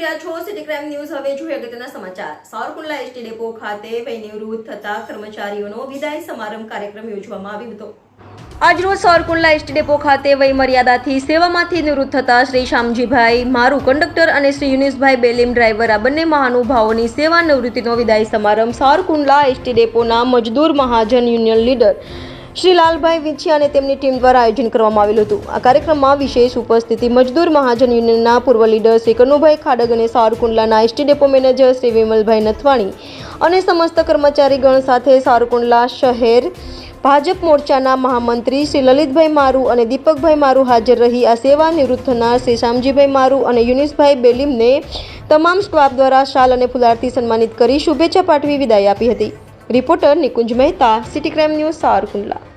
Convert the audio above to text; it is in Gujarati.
હવે જોઈએ અગત્યના સમાચાર. સાવરકુંડલા એસટી ડેપો ખાતે વયનિવૃત્ત થતા કર્મચારીઓનો વિદાય સમારંભ કાર્યક્રમ યોજવામાં આવ્યો હતો. આજરોજ સાવરકુંડલા એસટી ડેપો ખાતે વય મર્યાદાથી સેવામાંથી નિવૃત્ત થતા શ્રી શામજીભાઈ મારું, કંડક્ટર અને શ્રી યુનિસભાઈ બેલીમ ડ્રાઈવર આ બંને મહાનુભાવોની સેવા નિવૃત્તિનો વિદાય સમારંભ સાવરકુંડલા એસટી ડેપોના મજદૂર મહાજન યુનિયન લીડર શ્રી લાલભાઈ વિંછી અને તેમની ટીમ દ્વારા આયોજન કરવામાં આવેલું હતું. આ કાર્યક્રમમાં વિશેષ ઉપસ્થિતિ મજદૂર મહાજન યુનિયનના પૂર્વ લીડર શ્રી કનુભાઈ ખાડગ અને સારકુંડલાના ST depot manager Shri Vimalbhai Nathwani અને સમસ્ત કર્મચારીગણ સાથે સારકુંડલા શહેર ભાજપ મોરચાના મહામંત્રી શ્રી લલિતભાઈ મારુ અને દીપકભાઈ મારુ હાજર રહી. આ સેવા નિવૃત્ત થનાર શ્રી શામજીભાઈ મારુ અને યુનિસભાઈ બેલીમને તમામ સ્ટાફ દ્વારા શાલ અને ફુલારથી સન્માનિત કરી શુભેચ્છા પાઠવી વિદાય આપી હતી. Reporter Nikunj Mehta city crime news Savarkundla